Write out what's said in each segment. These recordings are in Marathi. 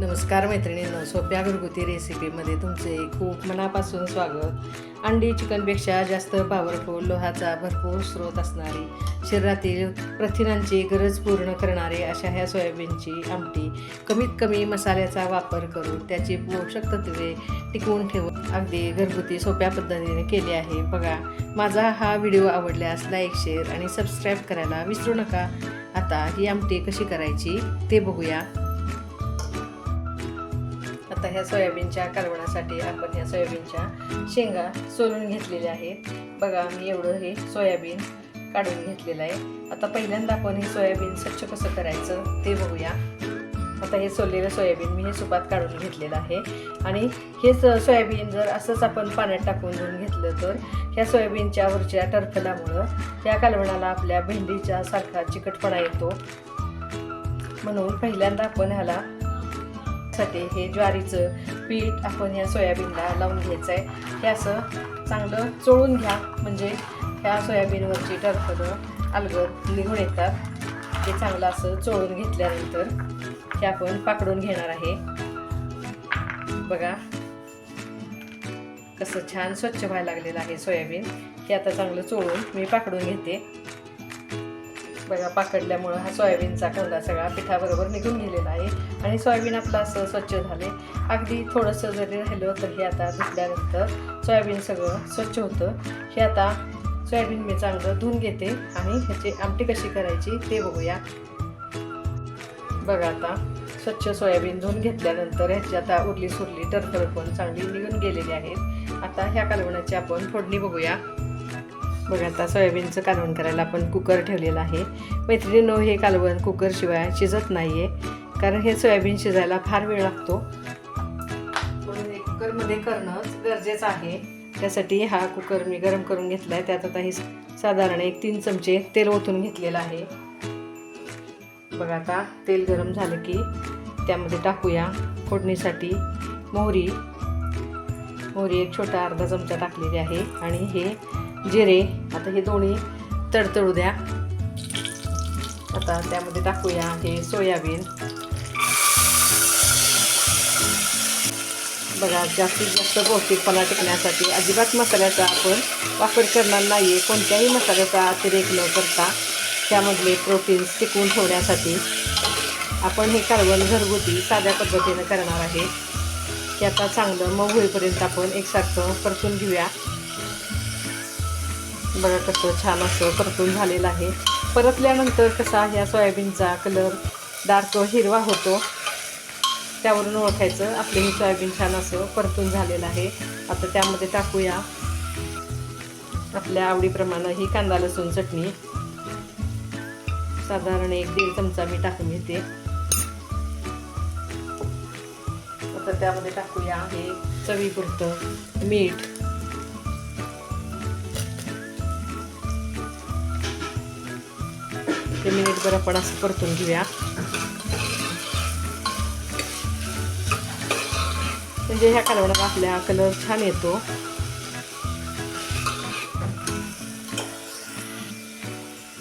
नमस्कार मैत्रिणींनो सोप्या घरगुती रेसिपीमध्ये तुमचे खूप मनापासून स्वागत. अंडी चिकनपेक्षा जास्त पॉवरफुल लोहाचा भरपूर स्रोत असणारी शरीरातील प्रथिनांची गरज पूर्ण करणारे अशा ह्या सोयाबीनची आमटी कमीत कमी मसाल्याचा वापर करून त्याची पोषक तत्वे टिकवून ठेवून अगदी घरगुती सोप्या पद्धतीने केली आहे. बघा माझा हा व्हिडिओ आवडल्यास लाईक शेअर आणि सबस्क्राईब करायला विसरू नका. आता ही आमटी कशी करायची ते बघूया. ह्या सोयाबीनच्या कालवणासाठी आपण ह्या सोयाबीनच्या शेंगा सोलून घेतलेल्या आहेत. बघा मी एवढं हे सोयाबीन काढून घेतलेलं आहे. आता पहिल्यांदा आपण हे सोयाबीन स्वच्छ कसं करायचं ते बघूया. आता हे सोललेलं सोयाबीन मी हे सुपात काढून घेतलेलं आहे. आणि हे स सोयाबीन जर असंच आपण पाण्यात टाकून धुवून घेतलं तर ह्या सोयाबीनच्या वरच्या टरफलामुळं त्या कालवणाला आपल्या भेंडीच्या सारखा चिकटपणा येतो. म्हणून पहिल्यांदा आपण ह्याला साठी हे ज्वारीचं पीठ आपण ह्या सोयाबीनला लावून घ्यायचं आहे हे असं चांगलं चोळून घ्या. म्हणजे ह्या सोयाबीनवरची टरफलं अलगद निघून येतात. हे चांगलं असं चोळून घेतल्यानंतर हे आपण पाकडून घेणार आहे. बघा. कसं छान स्वच्छ व्हायला लागलेलं आहे सोयाबीन. हे आता चांगलं चोळून मी पाकडून घेते. बघा पाकडल्यामुळं हा सोयाबीनचा कोंडा सगळा पिठाबरोबर निघून गेलेला आहे. आणि सोयाबीन आपलं असं स्वच्छ झाले अगदी थोडंसं जरी राहिलं तर हे आता धुतल्यानंतर सोयाबीन सगळं स्वच्छ होतं. हे आता सोयाबीन मी चांगलं धुवून घेते आणि ह्याची आमटी कशी करायची ते बघूया. बघा आता स्वच्छ सोयाबीन धुवून घेतल्यानंतर ह्याची आता उरली सुरली टरफळ पण चांगली निघून गेलेली आहेत आता ह्या कालवणाची आपण फोडणी बघूया. बघा आता सोयाबीनचं कालवण करायला आपण कुकर ठेवलेलं आहे. मैत्रिणीनो हे कालवण कुकरशिवाय शिजत नाही आहे कारण हे सोयाबीन शिजायला फार वेळ लागतो. म्हणून हे कुकरमध्ये करणं गरजेचं आहे. त्यासाठी हा कुकर मी गरम करून घेतला आहे त्यात आता हे साधारण एक तीन चमचे तेल ओतून घेतलेलं आहे. बघा आता तेल गरम झालं की त्यामध्ये टाकूया फोडणीसाठी मोहरी. मोहरी एक छोटा अर्धा चमचा टाकलेली आहे आणि हे जिरे आता हे दोन्ही तडतडू द्या. आता त्यामध्ये टाकूया हे सोयाबीन. बघा जास्तीत जास्त पौष्टिकपणा टिकण्यासाठी अजिबात मसाल्याचा आपण वापर करणार नाही आहे कोणत्याही मसाल्याचा अतिरेक न करता त्यामधले प्रोटीन्स टिकून ठेवण्यासाठी आपण हे कालवण घरगुती साध्या पद्धतीनं करणार आहे. ते आता चांगलं मऊ होईपर्यंत आपण एकसारखं परतून घेऊया. बघा कसं छान असं परतून झालेलं आहे. परतल्यानंतर कसा ह्या सोयाबीनचा कलर डार्क हिरवा होतो. त्यावरून ओळखायचं. आपले हे सोयाबीन छान असं परतून झालेलं आहे. आता त्यामध्ये टाकूया. आपल्या आवडीप्रमाणे ही कांदा लसूण चटणी. साधारण एक दीड चमचा मी टाकून घेते. आता त्यामध्ये टाकूया हे चवीपुरतं मीठ. ते मिनिटभर आपण असं परतून घेऊया म्हणजे ह्या कालवणात आपल्या कलर छान येतो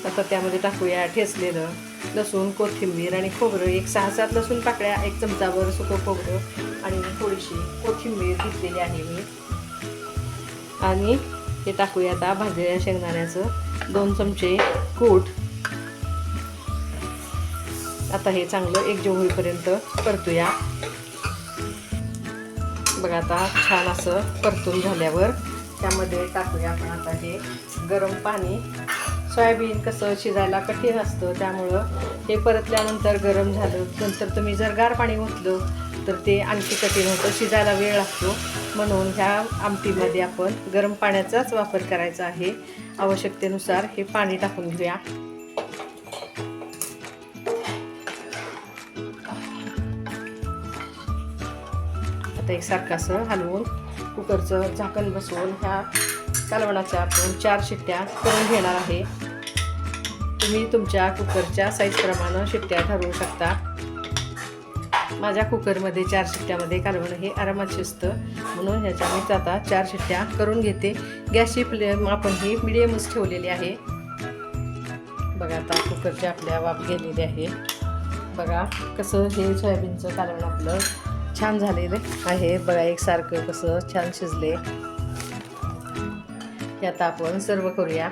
आता त्यामध्ये टाकूया ठेचलेलं लसूण कोथिंबीर आणि खोबरं एक सहा सात लसूण पाकळ्या एक चमचाभर सुकं खोबरं आणि थोडीशी कोथिंबीर घेतलेली आहे मी आणि हे टाकूया आता भाजलेल्या शेंगदाण्याचं दोन चमचे कूट आता हे चांगलं एकजीव होईपर्यंत परतूया. बघा आता छान असं परतून झाल्यावर त्यामध्ये टाकूया आपण आता हे गरम पाणी. सोयाबीन कसं शिजायला कठीण असतं त्यामुळं हे परतल्यानंतर गरम झालं नंतर तुम्ही जर गार पाणी ओतलं तर ते आणखी कठीण होतं शिजायला वेळ लागतो. म्हणून ह्या आमटीमध्ये आपण गरम पाण्याचाच वापर करायचा आहे. आवश्यकतेनुसार हे पाणी टाकून घेऊया. आता एकसारखं असं हलवून कुकरचं झाकण बसवून ह्या कालवणाच्या आपण चार शिट्ट्या करून घेणार आहे. तुम्ही तुमच्या कुकरच्या साईजप्रमाणे शिट्ट्या ठरवू शकता. माझ्या कुकरमध्ये चार शिट्ट्यामध्ये कालवण हे आरामात शिजतं म्हणून ह्याच्या मी आता चार शिट्ट्या करून घेते. गॅसची फ्लेम आपण ही मिडियमच ठेवलेली आहे. बघा आता कुकरची आपल्या वाफ गेलेली आहे. बघा कसं हे सोयाबीनचं कालवण आपलं छान झालेलं आहे बघा एकसारखं कसं छान शिजले. हे आता आपण सर्व करूया.